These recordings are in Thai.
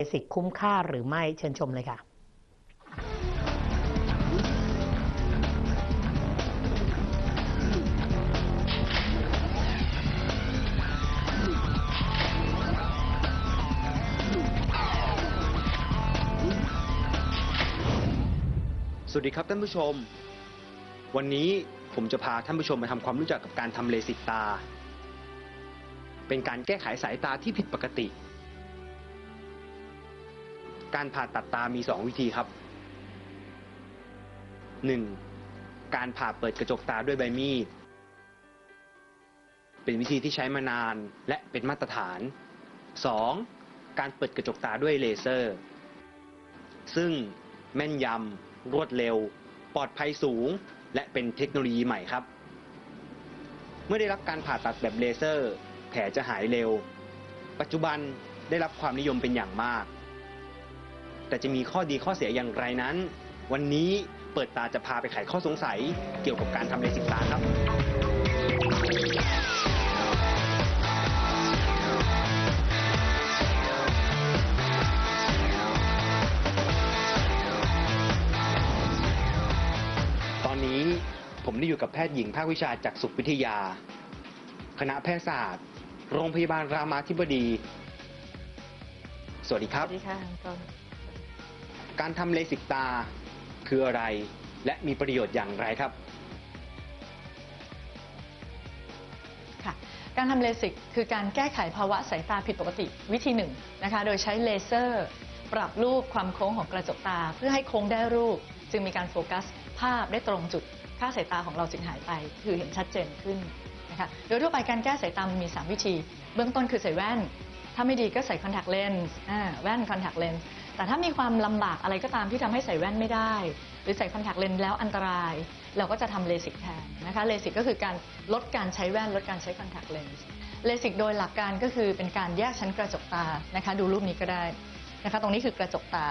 เบสิกคุ้มค่าหรือไม่เชิญชมเลยค่ะ สวัสดีครับท่านผู้ชม วันนี้ผมจะพาท่านผู้ชมมาทำความรู้จักกับการทำเลสิกตา เป็นการแก้ไขสายตาที่ผิดปกติ การผ่าตัดตามี 2 วิธีครับ 1. การผ่าเปิดกระจกตาด้วยใบมีด เป็นวิธีที่ใช้มานานและเป็นมาตรฐาน 2. การเปิดกระจกตาด้วยเลเซอร์ ซึ่งแม่นยำรวดเร็ว ปลอดภัยสูง และเป็นเทคโนโลยีใหม่ครับ เมื่อได้รับการผ่าตัดแบบเลเซอร์ แผลจะหายเร็ว ปัจจุบันได้รับความนิยมเป็นอย่างมาก แต่จะมีข้อดีข้อเสียอย่างไรนั้น วันนี้เปิดตาจะพาไปไขข้อสงสัย เกี่ยวกับการทำเลสิกตาครับ ตอนนี้ผมได้อยู่กับแพทย์หญิงภาควิชาจากสุขวิทยา คณะแพทยศาสตร์ โรงพยาบาลรามาธิบดี สวัสดีครับ สวัสดีค่ะคุณต้น การทำเลสิกตาคืออะไร และมีประโยชน์อย่างไรครับ ค่ะ การทำเลสิกคือการแก้ไขภาวะสายตาผิดปกติวิธีหนึ่งนะคะ โดยใช้เลเซอร์ ปรับรูปความโค้งของกระจกตา เพื่อให้โค้งได้รูป จึงมีการโฟกัสภาพได้ตรงจุด ค่าสายตาของเราจึงหายไป คือเห็นชัดเจนขึ้นนะคะโดยทั่วไปการแก้สายตามันมี3 วิธี เบื้องต้นคือใส่แว่น ถ้าไม่ดีก็ใส่คอนแทคเลนส์อ่าแว่นคอนแทคเลนส์ แต่ถ้ามีความลำบากอะไรก็ตามที่ทำให้ใส่แว่นไม่ได้ หรือใส่คอนแทคเลนส์แล้วอันตราย เราก็จะทำเลสิกแทนนะคะเลสิกก็คือการลดการใช้แว่นลดการใช้คอนแทคเลนส์เลสิกโดยหลักการก็คือเป็นการแยกชั้นกระจกตานะคะดูรูปนี้ก็ได้นะคะตรงนี้คือกระจกตา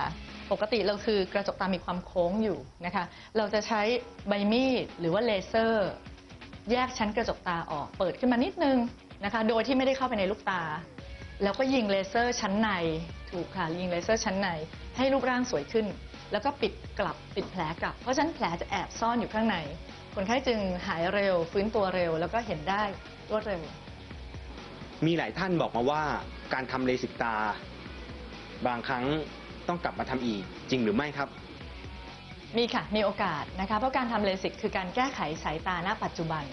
ปกติเราคือกระจกตามีความโค้งอยู่นะคะเราจะใช้ใบมีดหรือว่าเลเซอร์ แยกชั้นกระจกตาออกเปิดขึ้นมานิดนึงนะคะโดยที่ไม่ได้เข้าไปในลูกตา แล้วก็ยิงเลเซอร์ชั้นใน ถูกค่ะยิงเลเซอร์ชั้นในให้รูปร่างสวยขึ้น แล้วก็ปิดกลับปิดแผลกลับ เพราะฉะนั้นแผลจะแอบซ่อนอยู่ข้างใน คนไข้จึงหายเร็ว ฟื้นตัวเร็ว แล้วก็เห็นได้รวดเร็ว มีหลายท่านบอกมาว่าการทำเลสิกตา บางครั้งต้องกลับมาทำอีกจริงหรือไม่ครับ มีค่ะ มีโอกาสนะคะ เพราะการทำเลสิกคือการแก้ไขสายตาณปัจจุบัน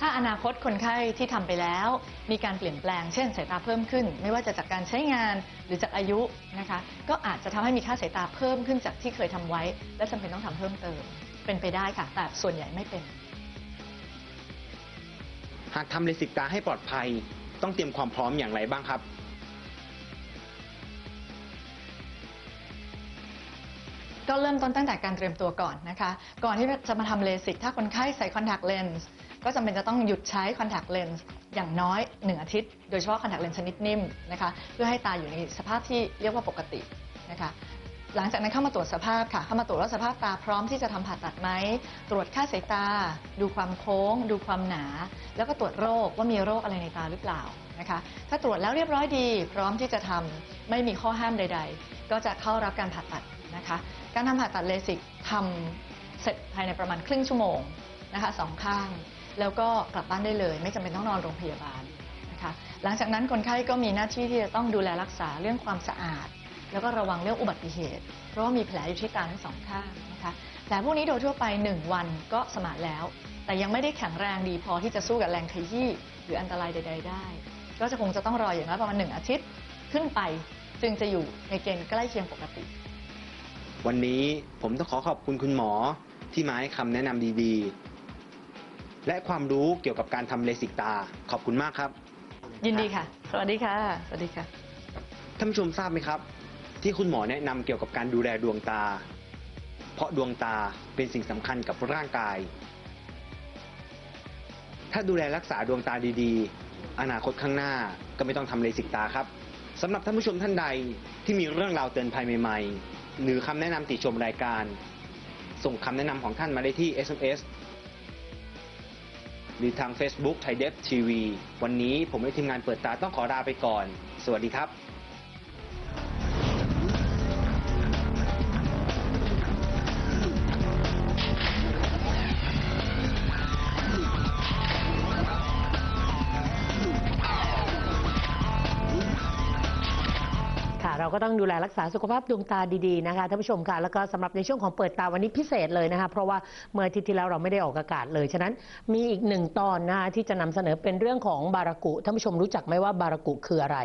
ถ้าอนาคตคนไข้ที่ทำไปแล้ว มีการเปลี่ยนแปลง เช่นสายตาเพิ่มขึ้น ไม่ว่าจะจากการใช้งานหรือจากอายุนะคะ ก็อาจจะทำให้มีค่าสายตาเพิ่มขึ้นจากที่เคยทำไว้ และจำเป็นต้องทำเพิ่มเติม เป็นไปได้ค่ะ แต่ส่วนใหญ่ไม่เป็น หากทำเลสิกตาให้ปลอดภัย ต้องเตรียมความพร้อมอย่างไรบ้างครับ ก็เริ่มต้นตั้งแต่การเตรียมตัวก่อนนะคะ ก่อนที่จะมาทำเลสิกถ้าคนไข้ใส่คอนแทคเลนส์ ก็จำเป็นจะต้องหยุดใช้คอนแทคเลนส์อย่างน้อยหนึ่งอาทิตย์ โดยเฉพาะคอนแทคเลนส์ชนิดนิ่มนะคะเพื่อให้ตาอยู่ในสภาพที่เรียกว่าปกตินะคะหลังจากนั้นเข้ามาตรวจสภาพค่ะ เข้ามาตรวจว่าสภาพตาพร้อมที่จะทำผ่าตัดไหม ตรวจค่าสายตา ดูความโค้ง ดูความหนา แล้วก็ตรวจโรคว่ามีโรคอะไรในตาหรือเปล่านะคะ ถ้าตรวจแล้วเรียบร้อยดี พร้อมที่จะทำไม่มีข้อห้ามใด ๆ ก็จะเข้ารับการผ่าตัดนะคะ การทำผ่าตัดเลสิกทำเสร็จภายในประมาณครึ่งชั่วโมงนะคะสองข้าง แล้วก็กลับบ้านได้เลย ไม่จำเป็นต้องนอนโรงพยาบาลนะคะหลังจากนั้นคนไข้ก็มีหน้าที่ที่จะต้องดูแลรักษาเรื่องความสะอาด แล้วก็ระวังเรื่องอุบัติเหตุ เพราะว่ามีแผลอยู่ที่ตาทั้งสองข้างนะคะแผลพวกนี้โดยทั่วไป 1 วันก็สมานแล้ว แต่ยังไม่ได้แข็งแรงดีพอที่จะสู้กับแรงขยี้หรืออันตรายใด ๆ ได้ ก็จะคงจะต้องรออย่างน้อยประมาณ1อาทิตย์ขึ้นไปจึงจะอยู่ในเกณฑ์ใกล้เคียงปกติ วันนี้ผมต้องขอขอบคุณคุณหมอที่มาให้คำแนะนำดีๆ และความรู้เกี่ยวกับการทำเลสิกตา ขอบคุณมากครับ ยินดีค่ะ สวัสดีค่ะ สวัสดีค่ะ ท่านผู้ชมทราบไหมครับ ที่คุณหมอแนะนำเกี่ยวกับการดูแลดวงตา เพราะดวงตาเป็นสิ่งสำคัญกับร่างกาย ถ้าดูแลรักษาดวงตาดีๆ อนาคตข้างหน้าก็ไม่ต้องทำเลสิกตาครับสำหรับท่านผู้ชมท่านใดที่มีเรื่องราวเตือนภัยใหม่ๆ หรือคำแนะนำติชมรายการ ส่งคำแนะนำของท่านมาได้ที่ SMS หรือทาง Facebook ไทยเดฟทีวีวันนี้ผมและทีมงานเปิดตาต้องขอลาไปก่อน สวัสดีครับ เราก็ต้องดูแลรักษาสุขภาพดวงตาดีๆนะคะท่านผู้ชมค่ะแล้วก็สำหรับในช่วงของเปิดตาวันนี้พิเศษเลยนะคะเพราะว่าเมื่ออาทิตย์ที่แล้วเราไม่ได้ออกอากาศเลยฉะนั้นมีอีกหนึ่งตอนนะคะที่จะนำเสนอเป็นเรื่องของบารากุท่านผู้ชมรู้จักไหมว่าบารากุคืออะไร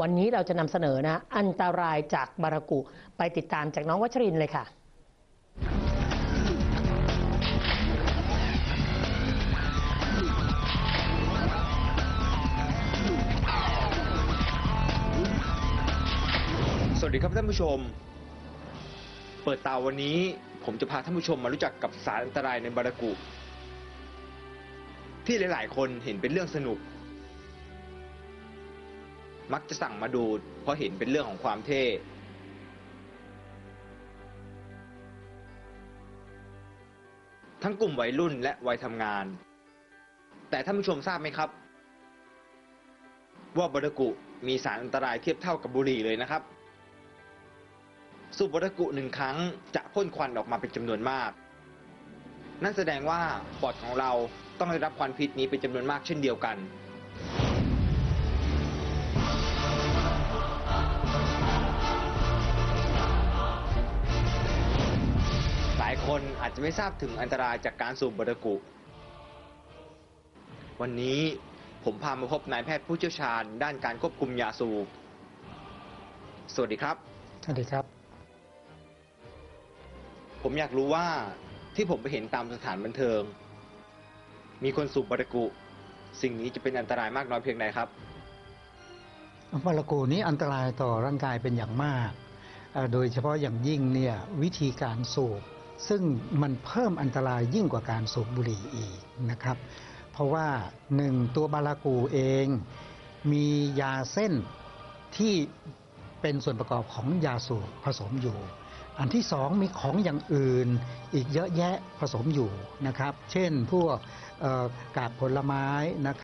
วันนี้เราจะนำเสนอนะอันตรายจากบารากุไปติดตามจากน้องวัชรินทร์เลยค่ะ สวัสดีครับท่านผู้ชม เปิดตาวันนี้ผมจะพาท่านผู้ชมมารู้จักกับสารอันตรายในบารากุ ที่หลาย ๆ คนเห็นเป็นเรื่องสนุก มักจะสั่งมาดูเพราะเห็นเป็นเรื่องของความเท่ ทั้งกลุ่มวัยรุ่นและวัยทำงาน แต่ท่านผู้ชมทราบไหมครับ ว่าบารากุมีสารอันตรายเทียบเท่ากับบุหรี่เลยนะครับ สูบวัตกุหนึ่งครั้งจะพ่นควันออกมาเป็นจำนวนมาก นั่นแสดงว่าปอดของเราต้องได้รับควันพิษนี้เป็นจำนวนมากเช่นเดียวกันหลายคนอาจจะไม่ทราบถึงอันตรายจากการสูบวัตกุ วันนี้ผมพามาพบนายแพทย์ผู้เชี่ยวชาญด้านการควบคุมยาสูบ สวัสดีครับ สวัสดีครับ ผมอยากรู้ว่าที่ผมไปเห็นตามสถานบันเทิง มีคนสูบบารากุ สิ่งนี้จะเป็นอันตรายมากน้อยเพียงใดครับบารากูนี้อันตรายต่อร่างกายเป็นอย่างมาก โดยเฉพาะอย่างยิ่งเนี่ยวิธีการสูบซึ่งมันเพิ่มอันตรายยิ่งกว่าการสูบบุหรี่อีกนะครับ เพราะว่าหนึ่งตัวบารากูเอง มียาเส้นที่เป็นส่วนประกอบของยาสูบผสมอยู่ อันที่สองมีของอย่างอื่นอีกเยอะแยะผสมอยู่นะครับ เช่นพวกกาบผลไม้นะครับ